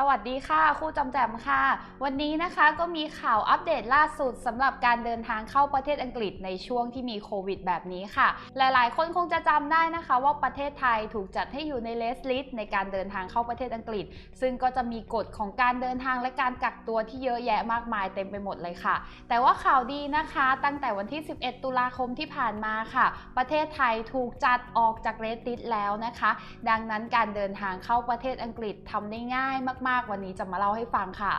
สวัสดีค่ะครูจำแจมค่ะ วันนี้นะคะก็มีข่าวอัปเดตล่าสุดสำหรับการเดินทางเข้าประเทศอังกฤษในช่วงที่มีโควิดแบบนี้ค่ะ หลายๆ คนคงจะจำได้นะคะ ว่าประเทศไทยถูกจัดให้อยู่ในเลสลิสในการเดินทางเข้าประเทศอังกฤษ ซึ่งก็จะมีกฎของการเดินทางและการกักตัวที่เยอะแยะมากมายเต็มไปหมดเลยค่ะ แต่ว่าข่าวดีนะคะ ตั้งแต่วันที่ 11 ตุลาคมที่ผ่านมาค่ะ ประเทศไทยถูกจัดออกจากเรสลิสแล้วนะคะ ดังนั้นการเดินทางเข้าประเทศอังกฤษทำได้ง่ายมากๆ วันนี้จะมาเล่าให้ฟังค่ะ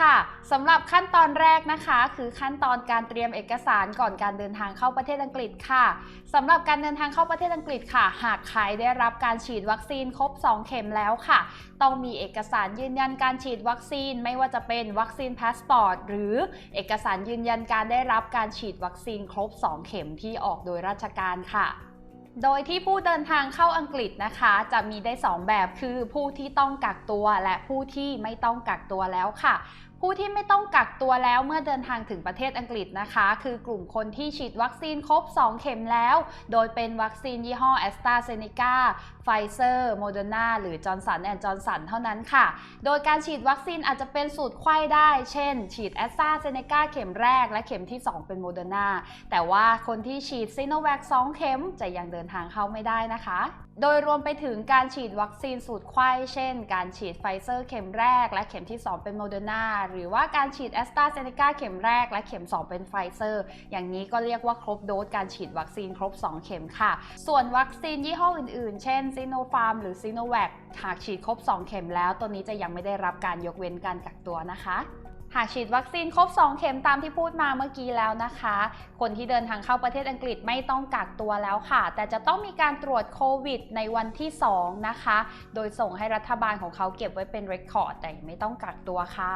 ค่ะสำหรับขั้นตอนแรกนะคะ คือขั้นตอนการเตรียมเอกสารก่อนการเดินทางเข้าประเทศอังกฤษค่ะสำหรับการเดินทางเข้าประเทศอังกฤษค่ะ หากใครได้รับการฉีดวัคซีนครบ 2 เข็มแล้วค่ะ ต้องมีเอกสารยืนยันการฉีดวัคซีน ไม่ว่าจะเป็นวัคซีนพาสปอร์ตหรือเอกสารยืนยันการได้รับการฉีดวัคซีนครบ 2 เข็มที่ออกโดยราชการค่ะ โดยที่ผู้เดินทางเข้าอังกฤษนะคะ จะมีได้ 2 แบบคือผู้ที่ต้องกักตัวและผู้ที่ไม่ต้องกักตัวแล้วค่ะ ผู้ที่ไม่ต้องกักตัวแล้วเมื่อเดินทางถึงประเทศอังกฤษนะคะ คือกลุ่มคนที่ฉีดวัคซีนครบ 2 เข็มแล้ว โดยเป็นวัคซีนยี่ห้อ a s t r a z เซ e c a ไฟเซอร์โมเดอร์นาหรือจอร์นสันแอนด์จอร์นสันเท่านั้นค่ะ โดยการฉีดวัคซีนอาจจะเป็นสูตรไข้ได้ เช่น ฉีดแอสตราเซเนกาเข็มแรกและเข็มที่ 2 เป็นโมเดอร์นาแต่ว่าคนที่ฉีดซีโนแวค2เข็มจะยังเดินทางเข้าไม่ได้นะคะโดยรวมไปถึงการฉีดวัคซีนสูตรไข้เช่น การฉีดไฟเซอร์เข็มแรก และเข็มที่ 2 เป็นโมเดอร์นาหรือว่าการฉีดแอสตราเซเนกาเข็มแรก และเข็ม 2 เป็นไฟเซอร์ อย่างนี้ก็เรียกว่าครบโดสการฉีดวัคซีนครบ 2 เข็มค่ะ ส่วนวัคซีนยี่ห้ออื่นๆ เช่นซีโนฟาร์มหรือซีโนแวคหากฉีดครบ 2 เข็มแล้ว ตัวนี้จะยังไม่ได้รับการยกเว้นการกักตัวนะคะ หากฉีดวัคซีนครบ 2 เข็มตามที่พูดมาเมื่อกี้แล้วนะคะ คนที่เดินทางเข้าประเทศอังกฤษไม่ต้องกักตัวแล้วค่ะ แต่จะต้องมีการตรวจโควิดในวันที่ 2 นะคะ โดยส่งให้รัฐบาลของเขาเก็บไว้เป็นเรคคอร์ดแต่ไม่ต้องกักตัวค่ะ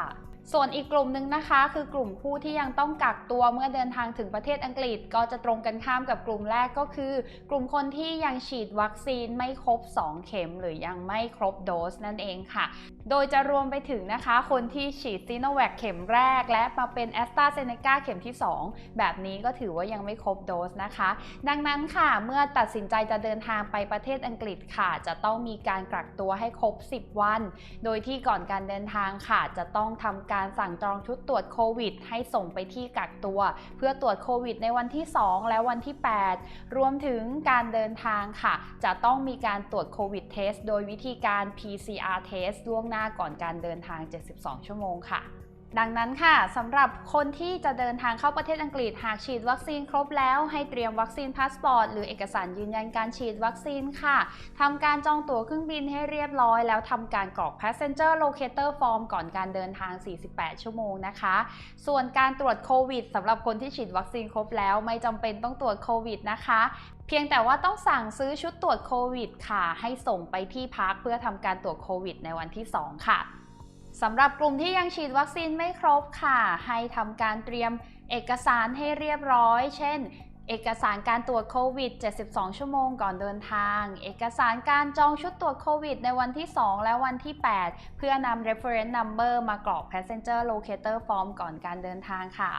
ส่วนอีกกลุ่มหนึ่งนะคะ คือกลุ่มผู้ที่ยังต้องกักตัวเมื่อเดินทางถึงประเทศอังกฤษ ก็จะตรงกันข้ามกับกลุ่มแรกก็คือ กลุ่มคนที่ยังฉีดวัคซีนไม่ครบ 2 เข็ม หรือยังไม่ครบโดสนั่นเองค่ะ โดยจะรวมไปถึงนะคะ คนที่ฉีดซีโนแวคเข็มแรก และมาเป็นแอสตราเซเนกาเข็มที่ 2 แบบนี้ก็ถือว่ายังไม่ครบโดสนะคะ ดังนั้นค่ะเมื่อตัดสินใจจะเดินทางไปประเทศอังกฤษค่ะ จะต้องมีการกักตัวให้ครบ 10 วัน โดยที่ก่อนการเดินทางค่ะจะต้องทำการสั่งจองชุดตรวจโควิด ให้ส่งไปที่กักตัว เพื่อตรวจโควิด ในวันที่ 2 และวันที่ 8 รวมถึงการเดินทางค่ะ จะต้องมีการตรวจโควิดเทสโดยวิธีการ PCR test ล่วงหน้าก่อนการเดินทาง 72 ชั่วโมงค่ะ ดังนั้นค่ะสำหรับคนที่จะเดินทางเข้าประเทศอังกฤษหากฉีดวัคซีนครบแล้วให้เตรียมวัคซีนพาสปอร์ตหรือเอกสารยืนยันการฉีดวัคซีนค่ะทำการจองตั๋วเครื่องบินให้เรียบร้อย แล้วทำการกรอก passenger locator form ก่อนการเดินทาง 48 ชั่วโมงนะคะ ส่วนการตรวจโควิดสำหรับคนที่ฉีดวัคซีนครบแล้วไม่จำเป็นต้องตรวจโควิดนะคะเพียงแต่ว่าต้องสั่งซื้อชุดตรวจโควิดค่ะ ให้ส่งไปที่พักเพื่อทำการตรวจโควิดในวันที่ 2 ค่ะ สำหรับกลุ่มที่ยังฉีดวัคซีนไม่ครบค่ะ ให้ทำการเตรียมเอกสารให้เรียบร้อย เช่น เอกสารการตรวจโควิด 72 ชั่วโมงก่อนเดินทาง เอกสารการจองชุดตรวจโควิด ในวันที่ 2 และวันที่ 8 เพื่อนำ reference number มากรอก passenger locator form ก่อนการเดินทางค่ะ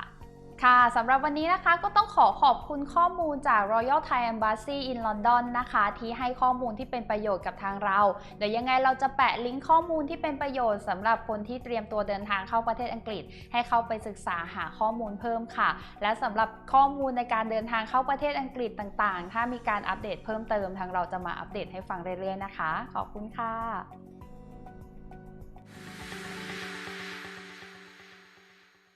ค่ะสำหรับวันนี้นะคะก็ต้องขอขอบคุณข้อมูลจาก Royal Thai Embassy in London นะคะ ที่ให้ข้อมูลที่เป็นประโยชน์กับทางเรา เดี๋ยวยังไงเราจะแปะลิงก์ข้อมูลที่เป็นประโยชน์สำหรับคนที่เตรียมตัวเดินทางเข้าประเทศอังกฤษ ให้เข้าไปศึกษาหาข้อมูลเพิ่มค่ะ และสำหรับข้อมูลในการเดินทางเข้าประเทศอังกฤษต่างๆ ถ้ามีการอัปเดตเพิ่มเติมทางเราจะมาอัปเดตให้ฟังเรื่อยๆนะคะ ขอบคุณค่ะ